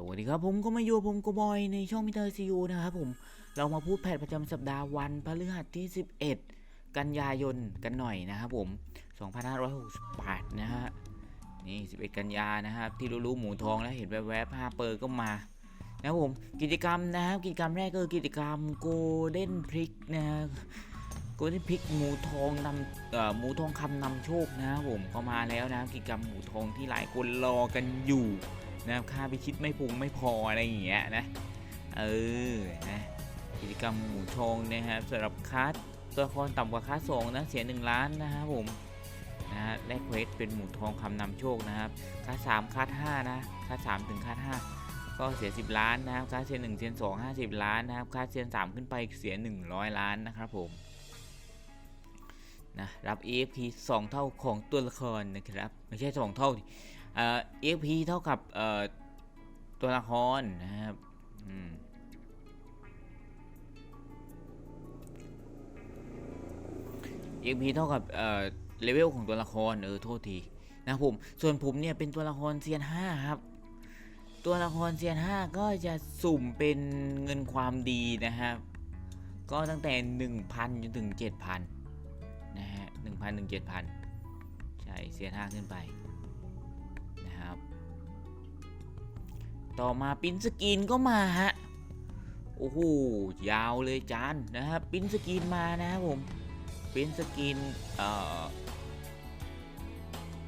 สวัสดีครับผมก็มาอยู่ผมโกบอยในช่องมิเตอร์ซีูนะครับผมเรามาพูดแพทย์ประจำสัปดาห์วันพฤหัสที่ 11 กันยายนกันหน่อยนะครับผม 2568 นะฮะนี่ 11 กันยานะครับที่รู้ๆหมูทองแล้วเห็นแวบๆ5เปอร์ก็มานะครับผมกิจกรรมนะครับกิจกรรมแรกก็คือกิจกรรมโกลเด้นพริกนะฮะโกลเด้นพริกหมูทองนำเอ่อหมูทองคำนำโชคนะครับผมก็มาแล้วนะกิจกรรมหมูทองที่หลายคนรอกันอยู่ นะครับค่าพิชิตไม่พุงไม่พออะไรอย่างเงี้ยนะเออนะกิจกรรมหมูทองนะครับสำหรับคัสตัวละครต่ำกว่าคัสสองนะเสีย1ล้านนะครับผมนะฮะแลกเควสเป็นหมูทองคำนำโชคนะครับคัสสามคัสห้านะคัสสามถึงคัสห้าก็เสีย 10 ล้านนะครับคัสเซียนหนึ่งเซียนสองห้าสิบล้านนะครับคัสเซียนสามขึ้นไปเสีย 100 ล้านนะครับผมนะรับ EFP 2 เท่าของตัวละครนะครับ ไม่ใช่ 2 เท่า เอ่อ EXP เท่ากับเอ่อตัวละครนะครับอืม EP เท่ากับเอ่อเลเวลของตัวละครเออโทษทีนะผมส่วนผมเนี่ยเป็นตัวละครเซียน5ครับ ตัวละครเซียน5ก็จะสุ่มเป็นเงินความดีนะครับ ก็ตั้งแต่ 1,000จนถึง 7,000นะฮะ1,000ถึง7,000ใช่เซียน5ขึ้นไป ต่อมาปิ้นสกรีนก็มาฮะ โอ้โห ยาวเลยจานนะครับปิ้นสกรีนมานะครับผมปิ้นสกรีนเอ่อ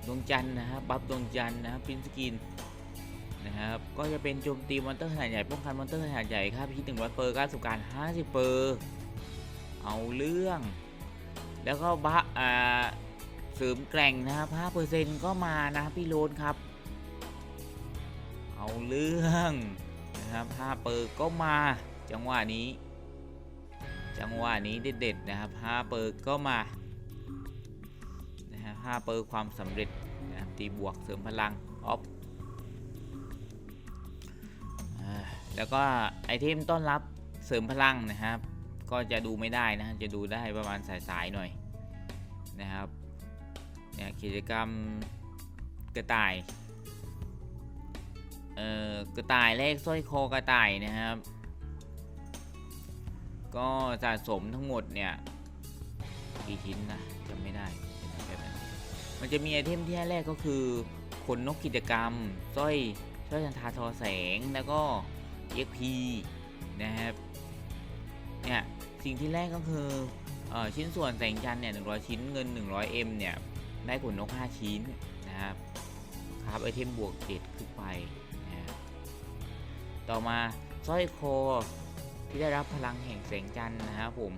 ดวงจันทร์นะครับบัฟดวงจันทร์นะครับปิ้นสกรีนนะครับ ก็จะเป็นโจมตีมอนเตอร์ขนาดใหญ่ป้องกันมอนเตอร์ขนาดใหญ่ครับพิชิตหนึ่งร้อยเปอร์การสุการห้าสิบเปอร์เอาเรื่อง แล้วก็บะอ่าเสริมแกร่งนะครับ5%ก็มานะครับพี่โรนครับ เอาเรื่องนะครับ5เปอร์ก็มา จังหวะนี้ จังหวะนี้เด็ดๆนะครับ5เปอร์ก็มานะฮะ5เปอร์ความสำเร็จนะครับตีบวกเสริมพลังออฟแล้วก็ไอเทมต้อนรับเสริมพลังนะครับ ก็จะดูไม่ได้นะจะดูได้ประมาณสายๆหน่อยนะครับเนี่ยกิจกรรมกระต่าย เอ่อกระต่ายเลขสร้อยคอกระต่ายนะครับ ก็สะสมทั้งหมดเนี่ยกี่ชิ้นนะจำไม่ได้มันจะมีไอเทมที่แรกก็คือขนนกกิจกรรมสร้อยสร้อยจันทราทอแสงแล้วก็ EXP นะครับเนี่ยสิ่งที่แรกก็คืออชิ้นส่วนแสงจันทร์เนี่ย100 ชิ้นเงิน 100M เนี่ยได้ขนนก 5 ชิ้นนะครับครับไอเทมบวก7ขึ้นไป ต่อมาสร้อยคอที่ได้รับพลังแห่งแสงจันทร์นะครับผม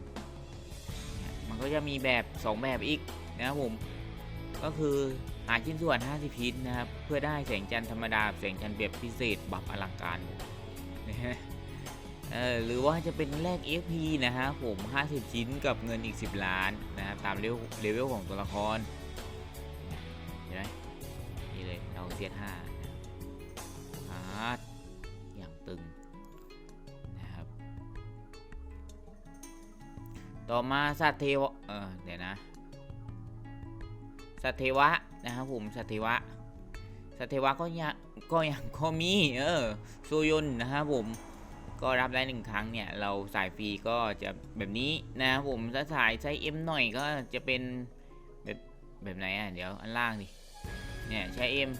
มันก็จะมีแบบ 2 แบบอีกนะครับผม ก็คือหาชิ้นส่วน 50ชิ้นนะครับ เพื่อได้แสงจันทร์ธรรมดา แสงจันทร์แบบพิเศษบัฟอลังการนะฮะหรือว่าจะเป็นแลก XP นะฮะผม 50 ชิ้นกับเงินอีก 10 ล้านนะครับตามเลเวลของตัวละครเห็นไหมนี่เลยเราเซียนห้า ต่อมาสัตว์เทวะเออเดี๋ยวนะสัตว์เทวะนะครับผมสัตว์เทวะสัตว์เทวะก็ยังก็ยังก็มีเออโซยนนะครับผมก็รับได้หนึ่งครั้งเนี่ยเราสายฟรีก็จะแบบนี้นะครับผมถ้าสายใช้ M หน่อยก็จะเป็นแบบแบบไหนอะเดี๋ยวอันล่างดิเนี่ยใช้ M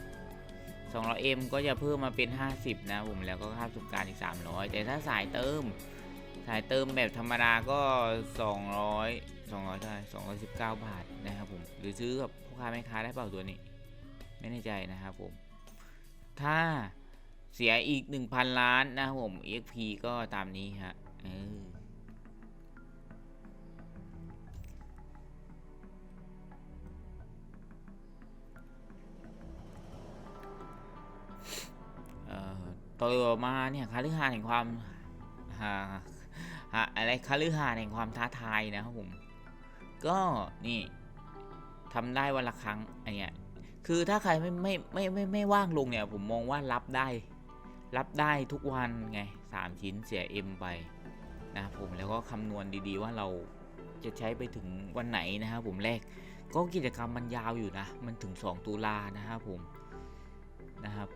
200M ก็จะเพิ่มมาเป็น 50 นะผมแล้วก็ค่าประสบการอีก 300 แต่ถ้าสายเติม สายเติมแบบธรรมดาก็ 200 200เท่าไหร่219 บาทนะครับผม หรือซื้อกับพ่อค้าแม่ค้าได้เปล่าตัวนี้ ไม่แน่ใจนะครับผม ถ้าเสียอีก 1,000 ล้านนะครับผม EXP ก็ตามนี้ฮะเออเออต่อมาเนี่ยคาลือหาแห่งความหา อะไรคาลือหาแห่งความท้าทายนะครับผม ก็นี่ทำได้วันละครั้งอันเนี้ยคือถ้าใครไม่ไม่ไม่ไม่ไม่ว่างลงเนี่ย ผมมองว่ารับได้ รับได้ทุกวันไงสามชิ้นเสีย M ไปนะครับผมแล้วก็คำนวณดีๆว่าเราจะใช้ไปถึงวันไหนนะครับผมแรกก็กิจกรรมมันยาวอยู่นะ มันถึง 2 ตุลานะครับผมนะครับ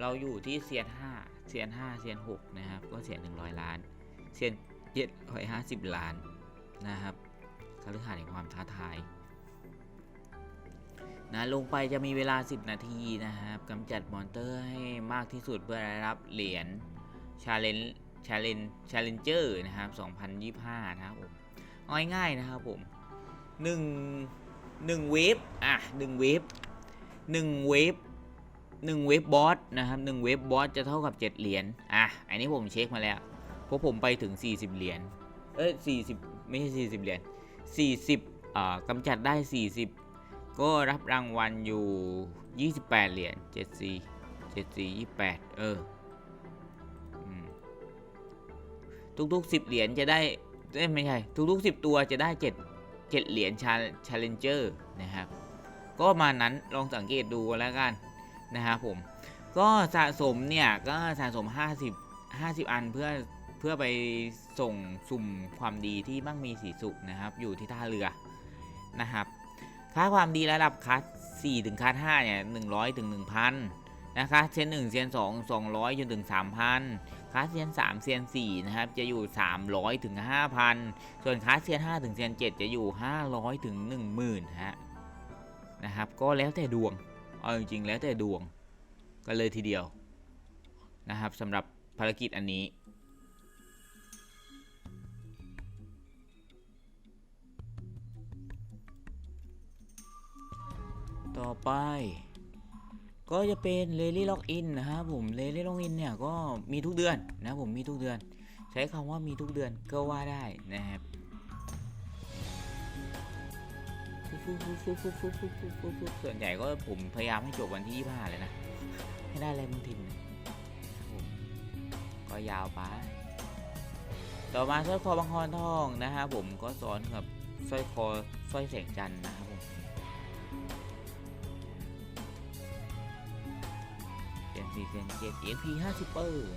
เราอยู่ที่เซียนห้าเซียนห้าเซียนหกนะครับ ก็เซียนหนึ่งร้อยล้านเซียน เจ็ดร้อยห้าสิบล้านนะครับคฤหาสน์แห่งความท้าทายนะลงไปจะมีเวลา 10 นาทีนะครับกำจัดมอนเตอร์ให้มากที่สุดเพื่อได้รับเหรียญชาเลนชาเลนชาเลนเจอร์นะครับ 2025 นะครับผมเอาง่ายๆนะครับผม1 1เวฟอะ1เวฟ1เวฟ1เวฟบอสนะครับ1เวฟบอสจะเท่ากับ 7 เหรียญอะอันนี้ผมเช็คมาแล้ว เพราะผมไปถึง 40 เหรียญ เอ้ย40 ไม่ใช่ 40 เหรียญ 40อ่ากำจัดได้ 40 ก็รับรางวัลอยู่ 28 เหรียญ74 74 28 เออทุกๆ 10 เหรียญจะได้เอ้ไม่ใช่ ทุกๆ 10 ตัวจะได้ 7 7 เหรียญชาชาเลนเจอร์นะครับ ก็มานั้นลองสังเกตดูแล้วกันนะครับผม ก็สะสมเนี่ย ก็สะสม 50 50 อันเพื่อ เพื่อไปส่งสุ่มความดีที่มั่งมีสีสุขนะครับ อยู่ที่ท่าเรือนะครับค่าความดีระดับคัส4ถึงคัส5เนี่ย100ถึง1,000นะคะเซียน1เซียน2 200จนถึง3,000คัสเซียน3เซียน4นะครับจะอยู่ 300ถึง5,000 ส่วนคัสเซียน5ถึงเซียน7 จะอยู่ 500ถึง10,000ฮะนะครับก็แล้วแต่ดวงเอาจริงๆแล้วแต่ดวงก็เลยทีเดียวนะครับสำหรับภารกิจอันนี้ ต่อไป ก็จะเป็นเลลี่ล็อกอินนะครับผมเลลี่ล็อกอินเนี่ยก็มีทุกเดือนนะผมมีทุกเดือน ใช้คำว่ามีทุกเดือนก็ว่าได้นะครับส่วนใหญ่ก็ผมพยายามให้จบวันที่ 25 เลยนะ ให้ได้อะไรมึงทิมก็ยาวไป ต่อมาสร้อยคอบางคอนทองนะฮะผมก็สอนกับสร้อยคอสร้อยแสงจันนะครับผม เซนซีเซนเจ็ด EXP ห้าสิบเปอร์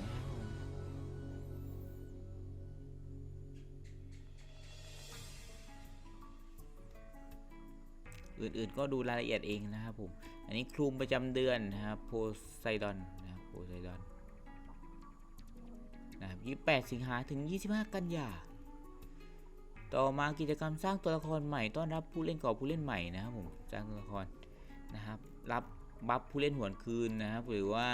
อื่นๆก็ดูรายละเอียดเองนะครับผม อันนี้คลุมประจำเดือนนะครับโพไซดอนนะครับโพไซดอนนะครับ28 สิงหาถึง 25 กันยา ต่อมากิจกรรมสร้างตัวละครใหม่ต้อนรับผู้เล่นก่อผู้เล่นใหม่นะครับผม สร้างตัวละครนะครับ รับ บัฟผู้เล่นหวนคืนนะครับหรือว่า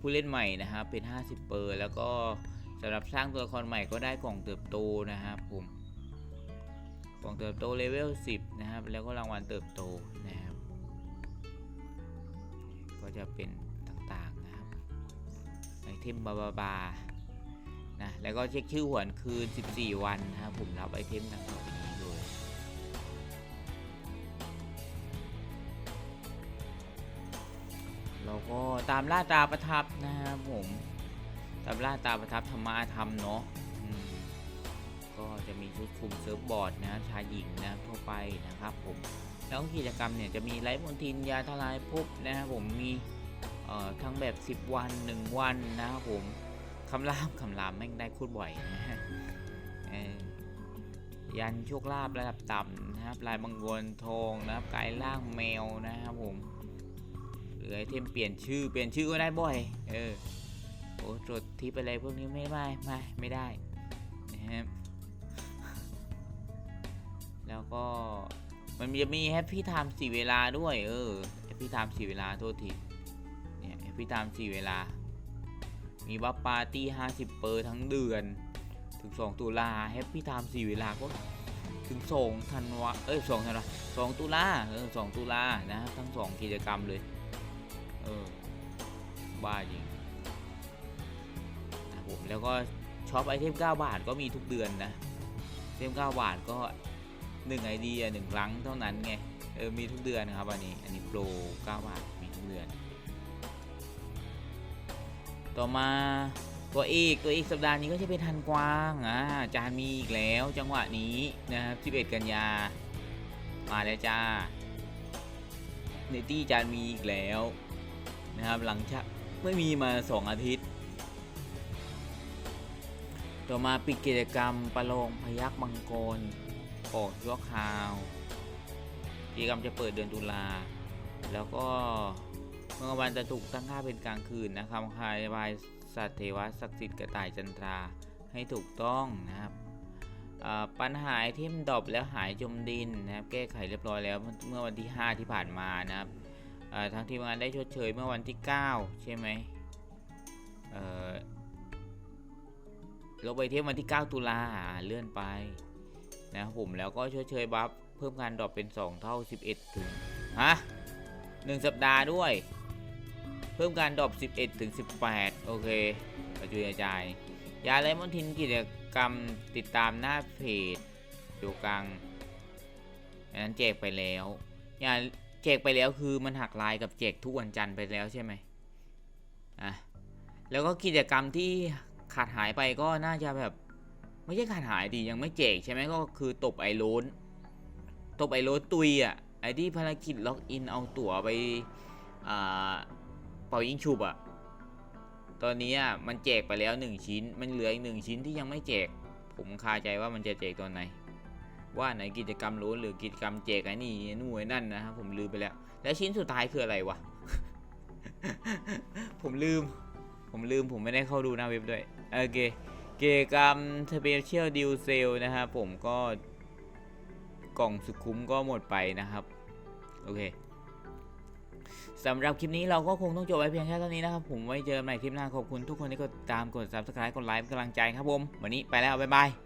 ผู้เล่นใหม่นะครับเป็น 50 เปอร์แล้วก็สำหรับสร้างตัวละครใหม่ก็ได้กล่องเติบโตนะครับผมกล่องเติบโตเลเวล 10 นะครับ แล้วก็รางวัลเติบโตนะครับ ก็จะเป็นต่างๆนะครับไอเทมบาบาบานะแล้วก็เช็คชื่อหวนคืน 14 วันนะครับผมรับไอเทมต่างๆ ก็ตามล่าตาประทับนะครับผมตามล่าตาประทับธรรมะธรรมเนาะก็จะมีชุดคุมเซิร์ฟบอร์ดนะชายหญิงนะทั่วไปนะครับผมแล้วกิจกรรมเนี่ยจะมีไลฟ์มนทินยาทลายภพนะครับผมมีทั้งแบบ 10 วัน 1 วันนะครับผมคำรามคำรามแม่งได้คูดบ่อยนะฮะยันโชคลาภระดับต่ำนะครับลายมังกรทองนะครับกายล่างแมวนะครับผม รือไอเทมเปลี่ยนชื่อเปลี่ยนชื่อก็ได้บ่อย เออ โอ้ตรวจทิปอะไรพวกนี้ไม่ไม่ไม่ไม่ได้นะครับแล้วก็มันจะมีแฮปปี้ไทม์สี่เวลาด้วย เออแฮปปี้ไทม์สี่เวลาโทษทีเนี่ยแฮปปี้ไทม์สี่เวลา มีบัฟปาร์ตี้ห้าสิบเปอร์ทั้งเดือน ถึงสองตุลาแฮปปี้ไทม์สี่เวลาก็ถึงสองธันวาเอ้ยสองธันวาสองตุลาเออสองตุลานะครับทั้งสองกิจกรรมเลย เออบ้าจริงนะผมแล้วก็ช็อปไอเทม 9 บาทก็มีทุกเดือนนะเทม 9 บาทก็1ไอเดียหนึ่งครั้งเท่านั้นไงเออมีทุกเดือนนะครับอันนี้อันนี้โปร 9 บาทมีทุกเดือน ต่อมาตัวเอกตัวเอกสัปดาห์นี้ก็จะเป็นทันกวางอ่าจานมีอีกแล้วจังหวะนี้นะครับ11 กันยา มาแล้วจ้าเนตี้จานมีอีกแล้ว นะครับ หลังจากไม่มีมา 2 อาทิตย์ ต่อมาปิดกิจกรรมประลองพยักมังกรออกชั่วคราวกิจกรรมจะเปิดเดือนตุลา แล้วก็เมื่อวันจะถูกตั้งค่าเป็นกลางคืนนะครับคายบายสัตว์เทวศักดิ์สิทธิ์กระต่ายจันทราให้ถูกต้องนะครับปัญหาไอเทมดอปแล้วหายจมดินนะครับ แก้ไขเรียบร้อยแล้วเมื่อวันที่ 5 ที่ผ่านมานะครับ ทางทีมงานได้ชดเชยเมื่อวันที่ 9 ใช่ไหมเออลบไอเทมวันที่ 9 ตุลาเลื่อนไปนะครับผมแล้วก็ชดเชยบัฟเพิ่มการดรอปเป็น 2 เท่า 11 ถึงฮะหนึ่งสัปดาห์ด้วย เพิ่มการดรอป11 ถึง 18 โอเคกระจุยกระจาย ยาแลมอนทินกิจกรรมติดตามหน้าเพจอยู่กลางอันนั้นแจกไปแล้ว ยา จกไปแล้วคือมันหักลายกับแจกทุกวันจันทร์ไปแล้วใช่ไหมอะแล้วก็กิจกรรมที่ขาดหายไปก็น่าจะแบบ ไม่ใช่ขาดหายดียังไม่แจกใช่ไหมก็คือตบไอโลนตบไอโลนตุยอะไอที่ภารกิจล็อกอินเอาตั๋วไปอ่าเป่ายิงฉุบอะตอนนี้อะมันแจกไปแล้ว 1 ชิ้น มันเหลืออีกหนึ่งชิ้นที่ยังไม่แจก ผมคาใจว่ามันจะแจกตอนไหน ว่าไหนกิจกรรมโล้นหรือกิจกรรมแจกไอ้นี่นู่นไอ้นั่นนะครับผมลืมไปแล้ว แล้วชิ้นสุดท้ายคืออะไรวะ ผมลืม ผมลืมผมไม่ได้เข้าดูหน้าเว็บด้วย โอเคกิจกรรม Special Deal Sale นะครับผมก็กล่องสุดคุ้มก็หมดไปนะครับ โอเคสำหรับคลิปนี้เราก็คงต้องจบไว้เพียงแค่เท่านี้นะครับ ผมไว้เจอกันใหม่คลิปหน้าขอบคุณทุกคนที่กดตามกด subscribe กดไลค์เป็นกำลังใจครับผม วันนี้ไปแล้ว บ๊ายบาย